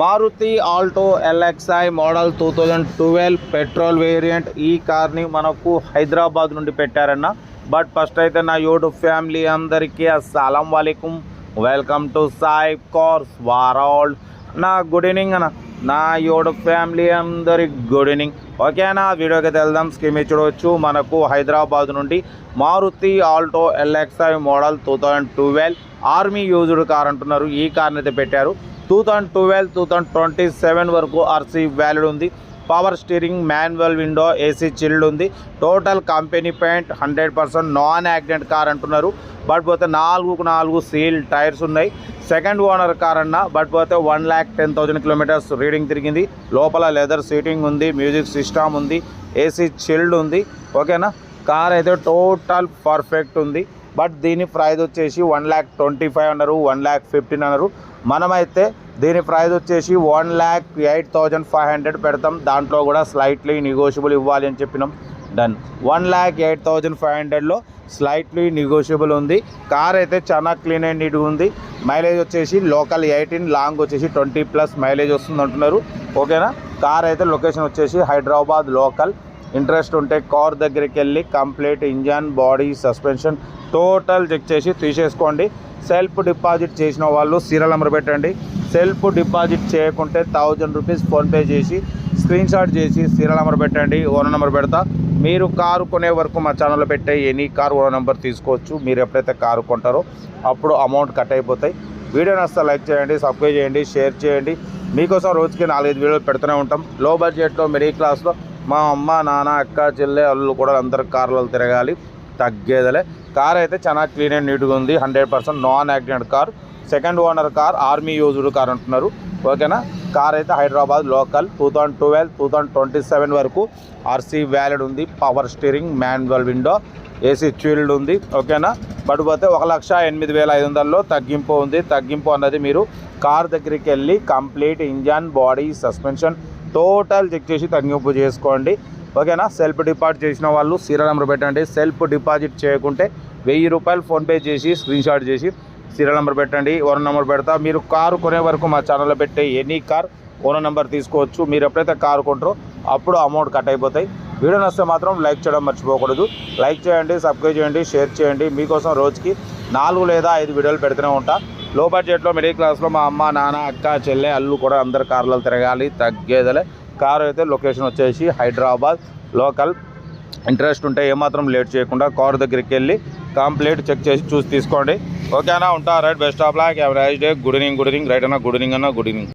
Maruti Alto LXi model two thousand twelve petrol variant ఈ కార్ని మనకు హైదరాబాద్ నుండి పెట్టారన్న. బట్ ఫస్ట్ అయితే నా యూట్యూబ్ ఫ్యామిలీ అందరికీ అస్సలం వాలేకుం. Welcome to Sai cars world నా గుడ్ ఈవినింగ్ అన్న. నా యూట్యూబ్ ఫ్యామిలీ అందరి గుడ్ ఈవినింగ్. ఓకేనా వీడియోకి వెళ్దాం. స్కీమ్ చూడవచ్చు. మనకు హైదరాబాద్ నుండి Maruti Alto LXi model two thousand twelve army used car అంటున్నారు. ఈ కార్ని అయితే పెట్టారు. Two thousand twelve two thousand twenty seven వరకు ఆర్సీ వ్యాలిడ్ ఉంది. Power steering manual window AC chilled ఉంది. Total company paint hundred percent non accident car అంటున్నారు. But పోతే నాలుగుకు నాలుగు సీల్ టైర్స్ ఉన్నాయి. సెకండ్ ఓనర్ కార్ అన్న బట్ పోతే one lakh ten thousand kilometres reading తిరిగింది. లోపల లెదర్ సీటింగ్ ఉంది మ్యూజిక్ సిస్టమ్ ఉంది ఏసీ చిల్డ్ ఉంది. ఓకేనా కార్ అయితే టోటల్ పర్ఫెక్ట్ ఉంది. బట్ దీని ప్రైస్ వచ్చేసి వన్ ల్యాక్ ట్వంటీ ఫైవ్ అన్నారు వన్ ల్యాక్ ఫిఫ్టీన్ అన్నారు. మనమైతే దీని ప్రైస్ వచ్చేసి one lakh eight thousand five hundred పెడతాం. దాంట్లో కూడా స్లైట్లీ నెగోషియబుల్ ఇవ్వాలి అని చెప్పినాం. Done one lakh eight thousand five హండ్రెడ్లో స్లైట్లీ నెగోషియబుల్ ఉంది. కార్ అయితే చాలా క్లీన్ అండ్ నీట్గా ఉంది. మైలేజ్ వచ్చేసి లోకల్ ఎయిటీన్ లాంగ్ వచ్చేసి ట్వంటీ ప్లస్ మైలేజ్ వస్తుంది అంటున్నారు. ఓకేనా కార్ అయితే లొకేషన్ వచ్చేసి హైదరాబాద్ లోకల్ ఇంట్రెస్ట్ ఉంటే కార్ దగ్గరికి వెళ్ళి complete engine body suspension total check చేసి తీసేసుకోండి. సెల్ఫ్ డిపాజిట్ చేసిన వాళ్ళు సీరియల్ నెంబర్ పెట్టండి. సెల్ఫ్ డిపాజిట్ చేయకుంటే థౌజండ్ రూపీస్ ఫోన్పే చేసి స్క్రీన్ షాట్ చేసి సీరియల్ నెంబర్ పెట్టండి ఓనర్ నెంబర్ పెడతా. మీరు కారు కొనే వరకు మా ఛానల్లో పెట్టే ఎనీ కార్ ఓనర్ నెంబర్ తీసుకోవచ్చు. మీరు ఎప్పుడైతే కారు కొంటారో అప్పుడు అమౌంట్ కట్ అయిపోతాయి. వీడియో నస్తా లైక్ చేయండి సబ్స్క్రైబ్ చేయండి షేర్ చేయండి. మీకోసం రోజుకి నాలుగైదు వీడియోలు పెడుతూనే ఉంటాం. లో బడ్జెట్లో మిడిల్ క్లాస్లో మా అమ్మ నాన్న అక్క చెల్లె అల్లు కూడా అందరు కార్లలో తిరగాలి. తగ్గేదలే. కార్ అయితే చాలా క్లీన్ అండ్ నీట్గా ఉంది. Hundred percent non accident car. Second owner car army used car అంటున్నారు. ఓకేనా కార్ అయితే Hyderabad local two thousand twelve two thousand twenty seven వరకు ఆర్సీ వ్యాలిడ్ ఉంది. Power steering manual window AC chilled ఉంది. ఓకేనా but పోతే ఒక లక్ష ఎనిమిది వేల ఐదు వందల్లో తగ్గింపు ఉంది. తగ్గింపు అన్నది మీరు కార్ దగ్గరికి వెళ్ళి complete engine body suspension total check చేసి తగ్గింపు చేసుకోండి. ఓకేనా? సెల్ఫ్ డిపాజిట్ చేసిన వాళ్ళు సీరియల్ నెంబర్ పెట్టండి. సెల్ఫ్ డిపాజిట్ చేయకుంటే వెయ్యి రూపాయలు ఫోన్పే చేసి స్క్రీన్ షాట్ చేసి సీరియల్ నెంబర్ పెట్టండి. ఓనర్ నెంబర్ పెడతా. మీరు కారు కొనే వరకు మా ఛానల్లో పెట్టే ఎనీ కార్ ఓనర్ నెంబర్ తీసుకోవచ్చు. మీరు ఎప్పుడైతే కారు కొంటారో అప్పుడు అమౌంట్ కట్ అయిపోతాయి. వీడియో నస్తే మాత్రం లైక్ చేయడం మర్చిపోకూడదు. లైక్ చేయండి సబ్స్క్రైబ్ చేయండి షేర్ చేయండి. మీకోసం రోజుకి నాలుగు లేదా ఐదు వీడియోలు పెడుతూనే ఉంటా. లో బడ్జెట్లో మిడిల్ క్లాస్లో మా అమ్మ నాన్న అక్క చెల్లె అల్లు కూడా అందరు కార్లలో తిరగాలి తగ్గేదలే. కారు అయితే లొకేషన్ వచ్చేసి హైదరాబాద్ లోకల్. ఇంట్రెస్ట్ ఉంటే ఏమాత్రం లేట్ చేయకుండా కారు దగ్గరికి వెళ్ళి కంప్లీట్ చెక్ చేసి చూసి తీసుకోండి. ఓకేనా? ఉంటా right best of luck have nice day good evening good evening right అన్న గుడ్ ఈవినింగ్ అన్న గుడ్ ఈవినింగ్